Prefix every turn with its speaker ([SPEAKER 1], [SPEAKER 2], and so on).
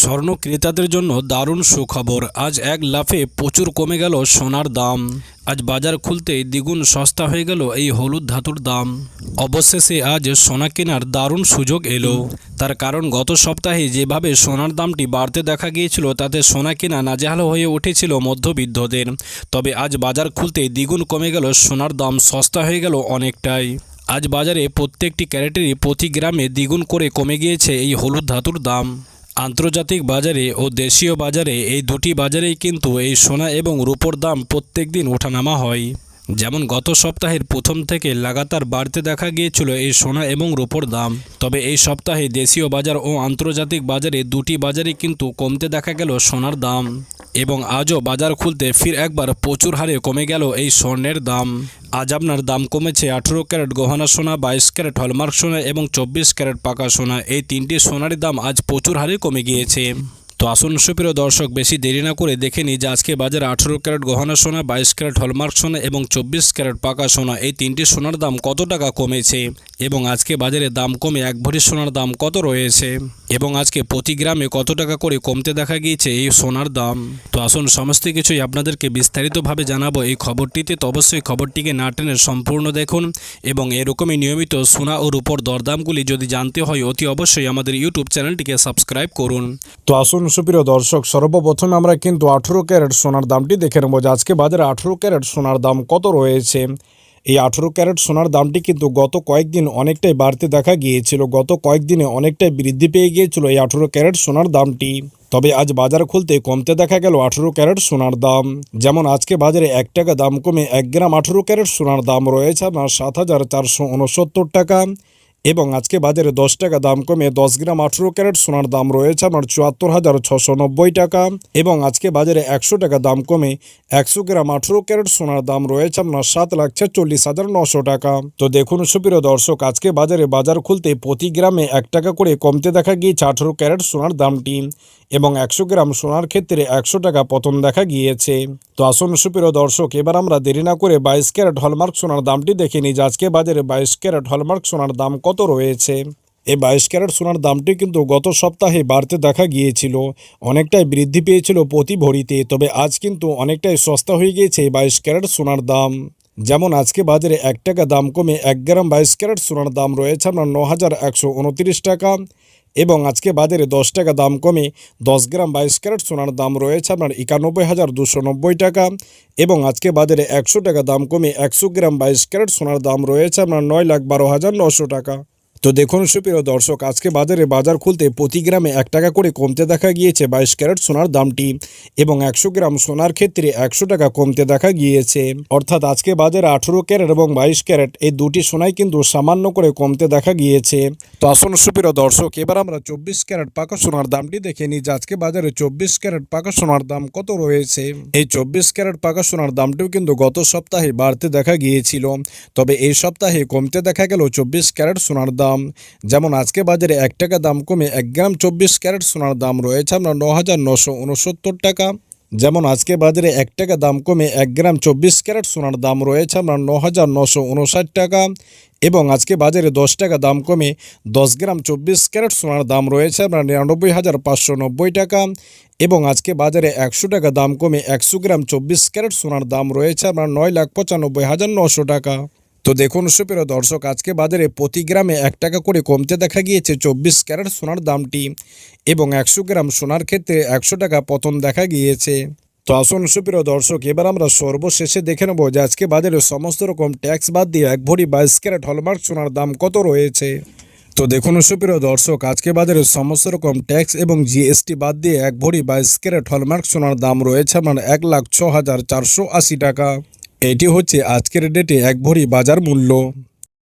[SPEAKER 1] স্বর্ণ ক্রেতাদের জন্য দারুণ সুখবর। আজ এক লাফে প্রচুর কমে গেল সোনার দাম। আজ বাজার খুলতেই দ্বিগুণ সস্তা হয়ে গেল এই হলুদ ধাতুর দাম। অবশেষে আজ সোনা কেনার দারুণ সুযোগ এলো। তার কারণ গত সপ্তাহে যেভাবে সোনার দামটি বাড়তে দেখা গিয়েছিল, তাতে সোনা কেনা নাজেহাল হয়ে উঠেছিল মধ্যবিত্তদের। তবে আজ বাজার খুলতেই দ্বিগুণ কমে গেল সোনার দাম, সস্তা হয়ে গেল অনেকটাই। আজ বাজারে প্রত্যেকটি ক্যারেটেরই প্রতি গ্রামে দ্বিগুণ করে কমে গিয়েছে এই হলুদ ধাতুর দাম। আন্তর্জাতিক বাজারে ও দেশীয় বাজারে এই দুটি বাজারেই কিন্তু এই সোনা এবং রূপোর দাম প্রত্যেক দিন ওঠানামা হয়। যেমন গত সপ্তাহের প্রথম থেকে লাগাতার বাড়তে দেখা গিয়েছিল এই সোনা এবং রূপোর দাম। তবে এই সপ্তাহে দেশীয় বাজার ও আন্তর্জাতিক বাজারে দুটি বাজারে কিন্তু কমতে দেখা গেল সোনার দাম। এবং আজও বাজার খুলতে ফির একবার প্রচুর হারে কমে গেল এই স্বর্ণের দাম। আজ আপনার দাম কমেছে আঠেরো ক্যারেট গহনা সোনা, বাইশ ক্যারেট হলমার্ক সোনা এবং চব্বিশ ক্যারেট পাকা সোনা। এই তিনটি সোনার দাম আজ প্রচুর হারে কমে গিয়েছে। তো আসুন সুপ্রিয় দর্শক, বেশি দেরি না করে দেখে নিই যে আজকে বাজারে আঠেরো ক্যারেট গহনা সোনা, বাইশ ক্যারেট হলমার্ক সোনা এবং চব্বিশ ক্যারেট পাকা সোনা। এই তিনটি সোনার দাম কত টাকা কমেছে? এবং আজকে বাজারে দাম কমে এক ভরি সোনার দাম কত রয়েছে? এবং আজকে প্রতি গ্রামে কত টাকা করে কমতে দেখা গিয়েছে এই সোনার দাম? তো আসুন সমস্ত কিছুই আপনাদেরকে বিস্তারিতভাবে জানাব এই খবরটিতে। তো অবশ্যই খবরটিকে না টেনে সম্পূর্ণ দেখুন এবং এরকমই নিয়মিত সোনা ও রূপর দরদামগুলি যদি জানতে হয়, অতি অবশ্যই আমাদের ইউটিউব চ্যানেলটিকে সাবস্ক্রাইব করুন।
[SPEAKER 2] তো আসুন সুপ্রিয় দর্শক, সর্বপ্রথমে আমরা কিন্তু আঠেরো ক্যারেট সোনার দামটি দেখে নেব যে আজকে বাজারে আঠেরো ক্যারেট সোনার দাম কত রয়েছে। এই আঠেরো ক্যারেট সোনার দামটি কিন্তু গত কয়েকদিন অনেকটাই বাড়তে দেখা গিয়েছিল। গত কয়েকদিনে অনেকটাই বৃদ্ধি পেয়ে গিয়েছিল এই আঠেরো ক্যারেট সোনার দামটি। তবে আজ বাজার খুলতে কমতে দেখা গেল আঠেরো ক্যারেট সোনার দাম। যেমন আজকে বাজারে এক টাকা দাম কমে এক গ্রাম আঠেরো ক্যারেট সোনার দাম রয়েছে আপনার সাত হাজার চারশো উনসত্তর টাকা। এবং আজকে বাজারে দশ টাকা দাম কমে দশ গ্রাম আঠেরো ক্যারেট সোনার দাম রয়েছে আমার চুয়াত্তর হাজার ছশো নব্বই টাকা। এবং আজকে বাজারে একশো টাকা দাম কমে একশো গ্রাম আঠেরো ক্যারেট সোনার দাম রয়েছে আপনার সাত লাখ ছেচল্লিশ হাজার নশো টাকা। তো দেখুন সুপ্রিয় দর্শক, আজকে বাজারে বাজার খুলতে প্রতি গ্রামে এক টাকা করে কমতে দেখা গিয়েছে আঠেরো ক্যারেট সোনার দামটি এবং একশো গ্রাম সোনার ক্ষেত্রে একশো টাকা পতন দেখা গিয়েছে। তো আসুন সুপ্রিয় দর্শক, এবার আমরা দেরি না করে বাইশ ক্যারেট হলমার্ক সোনার দামটি দেখে নিই আজকে বাজারে বাইশ ক্যারেট হলমার্ক সোনার দাম কত রয়েছে। এই বাইশ ক্যারেট সোনার দামটি কিন্তু গত সপ্তাহে বাড়তে দেখা গিয়েছিল। অনেকটাই বৃদ্ধি পেয়েছিল প্রতি ভরিতে, তবে আজ কিন্তু অনেকটাই সস্তা হয়ে গিয়েছে এই বাইশ ক্যারেট সোনার দাম। যেমন আজকে বাজারে এক টাকা দাম কমে এক গ্রাম বাইশ ক্যারেট সোনার দাম রয়েছে আপনার ন হাজার একশো উনত্রিশ টাকা এবং আজকে বাজারে দশ টাকা দাম কমে দশ গ্রাম বাইশ ক্যারেট সোনার দাম রয়েছে আপনার একানব্বই হাজার দুশো নব্বই টাকা এবং আজকে বাজারে একশো টাকা দাম কমে একশো গ্রাম বাইশ ক্যারেট সোনার দাম রয়েছে আপনার নয় লাখ বারো হাজার নশো টাকা। তো দেখুন সুপ্রিয় দর্শক, আজকে বাজারে বাজার খুলতে প্রতি গ্রামে এক টাকা করে কমতে দেখা গিয়েছে বাইশ ক্যারেট সোনার দামটি এবং একশো গ্রাম সোনার ক্ষেত্রে একশো টাকা কমতে দেখা গিয়েছে। অর্থাৎ আজকে বাজারে আঠেরো ক্যারেট এবং বাইশ ক্যারেট এই দুটি সোনাই কিন্তু সামান্য করে কমতে দেখা গিয়েছে। তো আসুন সুপ্রিয় দর্শক, এবার আমরা চব্বিশ ক্যারেট পাকা সোনার দামটি দেখে নিই যে আজকে বাজারে চব্বিশ ক্যারেট পাকা সোনার দাম কত রয়েছে। এই চব্বিশ ক্যারেট পাকা সোনার দামটিও কিন্তু গত সপ্তাহে বাড়তে দেখা গিয়েছিল, তবে এই সপ্তাহে কমতে দেখা গেল চব্বিশ ক্যারেট সোনার দাম। যেমন আজকে বাজারে এক টাকা দাম কমে এক গ্রাম চব্বিশ ক্যারেট সোনার দাম রয়েছে আপনার ন হাজার নশো উনসত্তর টাকা। যেমন আজকে বাজারে এক টাকা দাম কমে এক গ্রাম চব্বিশ ক্যারেট সোনার দাম রয়েছে আপনার ন হাজার নশো উনষাট টাকা। এবং আজকে বাজারে দশ টাকা দাম কমে দশ গ্রাম চব্বিশ ক্যারেট সোনার দাম রয়েছে আপনার নিরানব্বই হাজার পাঁচশো নব্বই টাকা। এবং আজকে বাজারে একশো টাকা দাম কমে একশো গ্রাম চব্বিশ ক্যারেট সোনার দাম রয়েছে আপনার নয় লাখ পঁচানব্বই হাজার নশো টাকা। তো দেখুন সুপ্রিয় দর্শক, আজকে বাজারে প্রতি গ্রামে এক টাকা করে কমতে দেখা গিয়েছে চব্বিশ ক্যারেট সোনার দামটি এবং একশো গ্রাম সোনার ক্ষেত্রে একশো টাকা পতন দেখা গিয়েছে। তো আসুন সুপ্রিয় দর্শক, এবার আমরা সর্বশেষে দেখে নেব যে আজকে বাজারে সমস্ত রকম ট্যাক্স বাদ দিয়ে এক ভরি বাইশ ক্যারেট হলমার্ক সোনার দাম কত রয়েছে। তো দেখুন সুপ্রিয় দর্শক, আজকে বাজারে সমস্ত রকম ট্যাক্স এবং জিএসটি বাদ দিয়ে এক ভরি বাইশ ক্যারেট হলমার্ক সোনার দাম রয়েছে আমার এক লাখ ছ হাজার চারশো আশি টাকা। এটি হচ্ছে আজকের ডেটে এক ভরি বাজার মূল্য।